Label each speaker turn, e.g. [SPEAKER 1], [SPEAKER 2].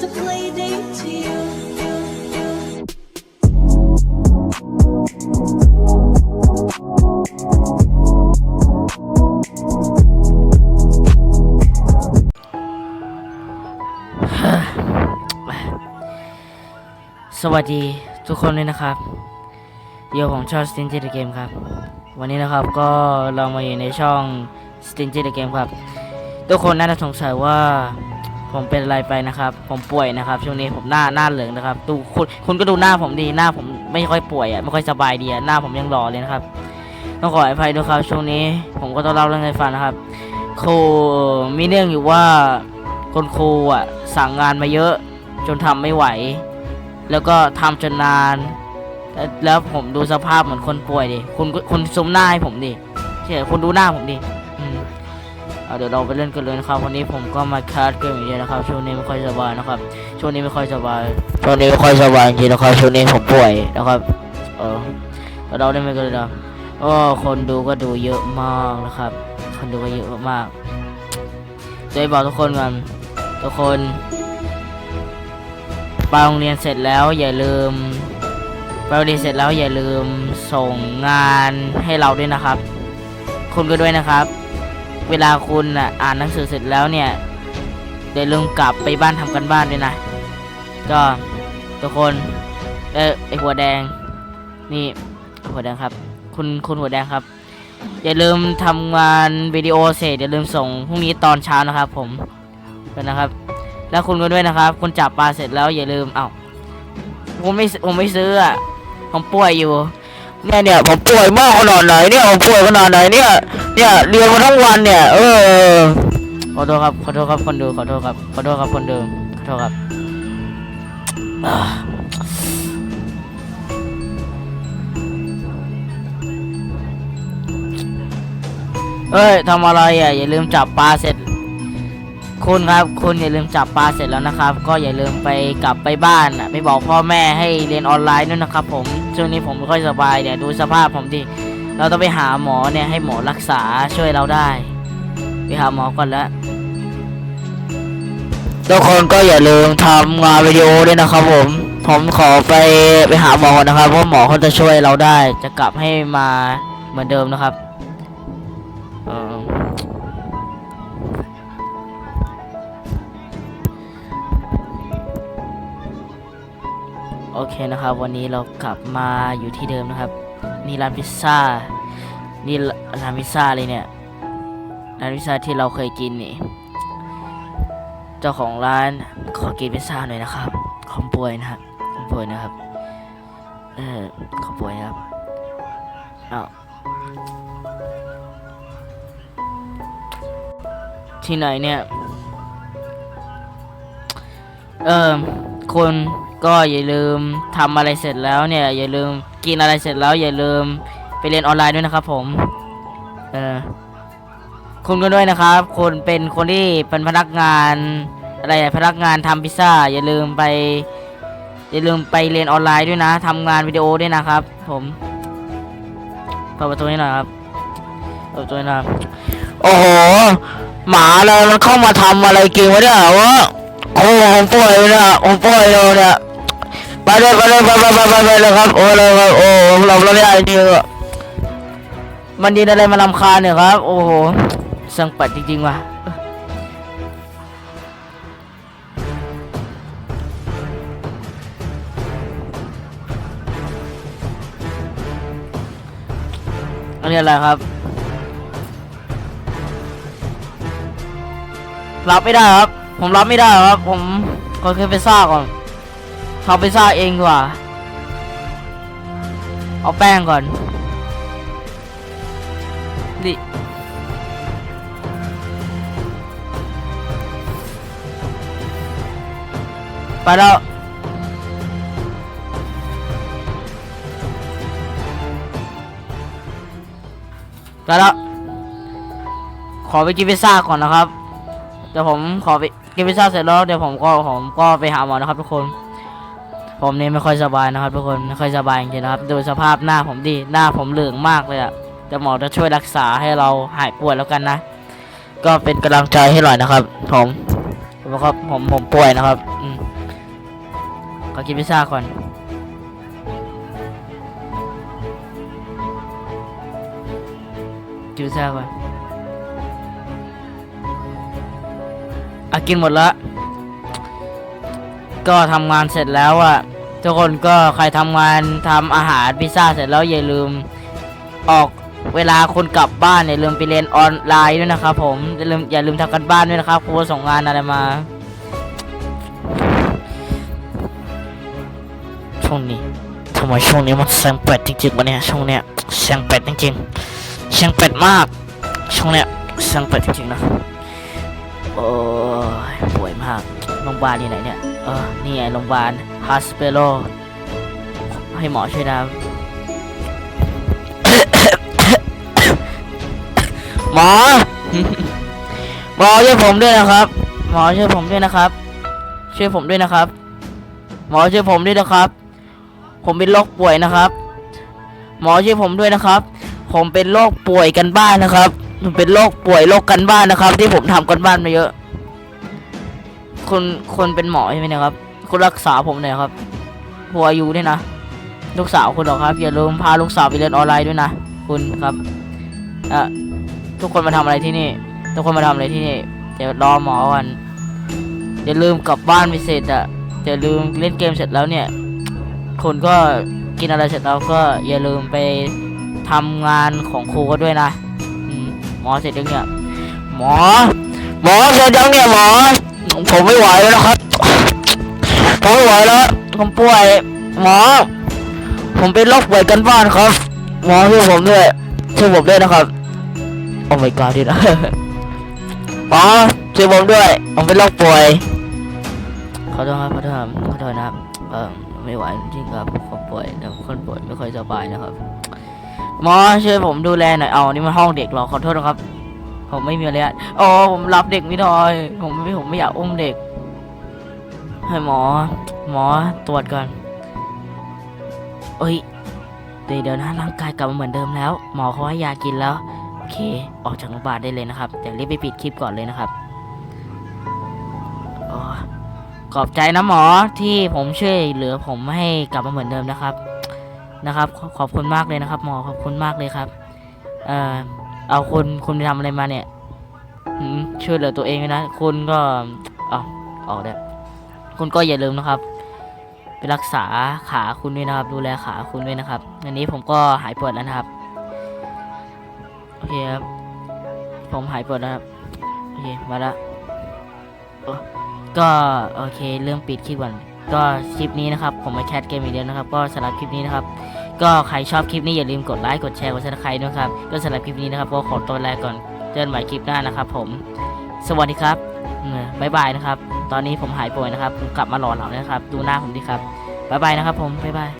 [SPEAKER 1] just a play date to you.
[SPEAKER 2] สวัสดีทุกคนเลยนะครับเดี๋ยวผมชอบ Stingy the Game ครับ วันนี้นะครับก็เรามาอยู่ในช่อง Stingy the Game ครับ ทุกคนน่าจะสงสัยว่า ผมเป็นอะไรไปนะครับ ผมป่วยนะครับ ช่วงนี้ผมหน้าหน้าเหลืองนะครับ ดูคุณคุณก็ดูหน้าผมดีหน้าผมไม่ค่อยป่วยอะไม่ค่อยสบายดีอะหน้าผมยังหล่อเลยนะครับต้องขออภัยด้วยครับช่วงนี้ ผมก็ต้องเล่าเรื่องให้ฟังนะครับครูมีเรื่องอยู่ว่าคุณครูอะสั่งงานมาเยอะจนทำไม่ไหว แล้วก็ทำจนนาน แล้วผมดูสภาพเหมือนคนป่วยดิคุณคุณซุมหน้าให้ผมดิเชื่อคุณดูหน้าผมดิ เอาเดี๋ยวเราไปเล่นกันเลยนะครับ วันนี้ผมก็มาคัดเกมอย่างเดียวนะครับ ช่วงนี้ไม่ค่อยสบายนะครับ ช่วงนี้ไม่ค่อยสบาย ช่วงนี้ไม่ค่อยสบายจริงๆนะครับ ช่วงนี้ผมป่วยนะครับ เออเดี๋ยวเราเล่นไปกันเลยนะโอ้คนดูก็ดูเยอะมากนะครับ คนดูก็เยอะมากจะบอกทุกคนกันทุกคนไปโรงเรียนเสร็จแล้วอย่าลืมไปโรงเรียนเสร็จแล้วอย่าลืมส่งงานให้เราด้วยนะครับ คุณก็ด้วยนะครับ เวลาคุณอ่านหนังสือเสร็จแล้วเนี่ยอย่าลืมกลับไปบ้านทำกันบ้านด้วยนะ ก็ทุกคนเออไอหัวแดง นี่หัวแดงครับ คุณคุณหัวแดงครับ อย่าลืมทำงานวิดีโอเสร็จอย่าลืมส่งพรุ่งนี้ตอนเช้านะครับ ผมเป็นนะครับ แล้วคุณก็ด้วยนะครับคุณจับปลาเสร็จแล้วอย่าลืมเอ้าผมไม่ผมไม่ซื้ออะผมป่วยอยู่ เนี่ยเนี่ยผมป่วยมากขนาดไหนเนี่ยผมป่วยขนาดไหนเนี่ยเนี่ยเรียนมาทั้งวันเนี่ย เออขอโทษครับขอโทษครับคนดูขอโทษครับขอโทษครับคนเดูขอโทษครับเอ้ยทำอะไรอะอย่าลืมจับปลาเสร็จ คุณครับคุณอย่าลืมจับปลาเสร็จแล้วนะครับ ก็อย่าลืมไปกลับไปบ้านไปบอกพ่อแม่ให้เรียนออนไลน์ด้วยนะครับ ผมช่วงนี้ผมไม่ค่อยสบายเนี่ยดูสภาพผมดิเราต้องไปหาหมอเนี่ยให้หมอรักษาช่วยเราได้ไปหาหมอก่อนแล้วทุกคนก็อย่าลืมทำงานวิดีโอด้วยนะครับ ผม ผมขอไปไปหาหมอก่อนนะครับเพราะหมอเขาจะช่วยเราได้ จะกลับให้มาเหมือนเดิมนะครับ โอเคนะครับ วันนี้เรากลับมาอยู่ที่เดิมนะครับ นี่ร้านพิซซ่า นี่ร้านพิซซ่าเลยเนี่ย ร้านพิซซ่าที่เราเคยกินนี่ เจ้าของร้านขอกินพิซซ่าหน่อยนะครับผมป่วยนะครับผมป่วยนะครับ เออขอป่วยนะครับอ้าวที่ไหนเนี่ย เออคน ก็อย่าลืมทำอะไรเสร็จแล้วเนี่ย อย่าลืมกินอะไรเสร็จแล้ว อย่าลืมไปเรียนออนไลน์ด้วยนะครับ ผม เออคุณก็ด้วยนะครับคุณเป็นคนที่เป็นพนักงานอะไรพนักงานทำพิซซ่า อย่าลืมไป อย่าลืมไปเรียนออนไลน์ด้วยนะทำงานวิดีโอด้วยนะครับ ผมเปิดประตูให้หน่อยครับเปิดประตูให้น่อยโอ้โหหมาอะไรมันเข้ามาทำอะไรกินวะเนี่ยวะโอ้ผมป่วยเนี่ยผมป่วยเลยเนี่ย ไปเลยไปเลยไปไปไปไปเลยครับโอ้เลยครับโอ้เราเราไม่ได้จริงๆมันดีอะไรมาลำคาเนี่ยครับ โอ้โหสังปัดจริงๆว่ะอันนี้อะไรครับ รับไม่ได้ครับ ผมรับไม่ได้ครับ ผมขอแค่ไปซ่าก่อน ทำไปซ่าเองดีกว่า เอาแป้งก่อนดิไปแล้วไปแล้ว ขอไปกินพิซซ่าก่อนนะครับ เดี๋ยวผมขอไปกินพิซซ่าเสร็จแล้วเดี๋ยวผมก็ผมก็ไปหาหมอนะครับทุกคน ผมนี่ไม่ค่อยสบายนะครับทุกคนไม่ค่อยสบายจริงๆนะครับ ดูสภาพหน้าผมดิหน้าผมเหลืองมากเลยอะแต่หมอจะช่วยรักษาให้เราหายปวดแล้วกันนะ ก็เป็นกำลังใจให้หน่อยนะครับ ผมผมครับผมผมป่วยนะครับ อืมอกินพิซซ่าก่อนกินพิซซ่าก่อนอะกินหมดละ ก็ทำงานเสร็จแล้วอะทุกคนก็ใครทำงานทำอาหารพิซซ่าเสร็จแล้วอย่าลืม ออกเวลาคนกลับบ้านอย่าลืมไปเรียนออนไลน์ด้วยนะครับผมอย่าลืมอย่าลืมทำกันบ้านด้วยนะครับครูส่งงานอะไรมาช่วงนี้ทำไมช่วงนี้มันแซงเป็ดจริงๆวะเนี่ยช่วงเนี้ยแซงเป็ดจริงๆแซงเป็ดมากช่วงเนี้ยแซงเป็ดจริงๆนะโอ้ยป่วยมากโรงพยาบาลอยู่ไหนเนี่ย ออนี่ไงโรงพยาบาลฮาสเปโลให้หมอช่วยนะหมอ หมอช่วยผมด้วยนะครับ หมอช่วยผมด้วยนะครับ ช่วยผมด้วยนะครับ หมอช่วยผมด้วยนะครับ ผมเป็นโรคป่วยนะครับ หมอช่วยผมด้วยนะครับ ผมเป็นโรคป่วยกันบ้านนะครับผมเป็นโรคป่วยโรคกันบ้านนะครับ ที่ผมทำกันบ้านมาเยอะ คุณคุณเป็นหมอใช่ไหมเนะครับคุณรักษาผมหน่อยครับหัวอายุด้วยนะลูกสาวคุณหรอครับอย่าลืมพาลูกสาวไปเรียนออนไลน์ด้วยนะคุณครับอ่อทุกคนมาทำอะไรที่นี่ ทุกคนมาทำอะไรที่นี่เดี๋ยวรอหมอกันอย่าลืมกลับบ้านไปเสร็จอะอย่าลืมเล่นเกมเสร็จแล้วเนี่ยคุณก็กินอะไรเสร็จแล้วก็อย่าลืมไปทำงานของครูก็ด้วยนะหมอเสร็จยังเนี่ยหมอ หมอเสร็จยังเนี่ยหมอ ผมไม่ไหวแล้วครับ ผมไม่ไหวแล้ว ผมป่วย หมอ ผมเป็นโรคป่วยกันบ้านครับ หมอช่วยผมด้วยช่วยผมด้วยนะครับ โอ้ my god ดินะหมอช่วยผมด้วย ผมเป็นโรคป่วย ขอโทษครับ ขอโทษครับขอโทษนะครับเออไม่ไหวจริงครับผมป่วยแต่คนป่วยไม่ค่อยสบายนะครับ หมอช่วยผมดูแลหน่อย เอา นี่มันห้องเด็กเหรอ ขอโทษนะครับ ผมไม่มีอะไรอะอ๋อผมรับเด็กไม่ได้ผมไม่ผมไม่อยากอุ้มเด็ก ให้หมอ หมอตรวจก่อนเอ้ยเดี๋ยวนะร่างกายกลับมาเหมือนเดิมแล้ว หมอเขาให้ยากินแล้วโอเค ออกจากโรงพยาบาลได้เลยนะครับเดี๋ยวรีบไปปิดคลิปก่อนเลยนะครับอขอบใจนะหมอที่ผมช่วยเหลือผมให้กลับมาเหมือนเดิมนะครับนะครับ ขอบคุณมากเลยนะครับ หมอขอบคุณมากเลยครับ เอ่อ เอาคุณคุณไปทำอะไรมาเนี่ยช่วยเหลือตัวเองด้วยนะคุณก็อาออกเด้คุณก็อย่าลืมนะครับไปรักษาขาคุณด้วยนะครับ ดูแลขาคุณด้วยนะครับ อันนี้ผมก็หายปวดแล้วนะครับโอเคครับผมหายปวดแล้วครับโอเคมาละก็โอเคเริ่มปิดคลิปก่อนก็คลิปนี้นะครับ ผมมาแคสเกมอีกเดียวนะครับ ก็สำหรับคลิปนี้นะครับ ก็ใครชอบคลิปนี้อย่าลืมกดไลค์กดแชร์กดซับสไครต์ด้วยครับก็สำหรับคลิปนี้นะครับก็ขอตัวลาก่อนเจอกันใหม่คลิปหน้านะครับ ผม สวัสดีครับเออบายบายนะครับ ตอนนี้ผมหายป่วยนะครับผมกลับมาหล่อเหลานะครับ ดูหน้าผมดีครับบ๊ายบายนะครับ ผมบ๊ายบาย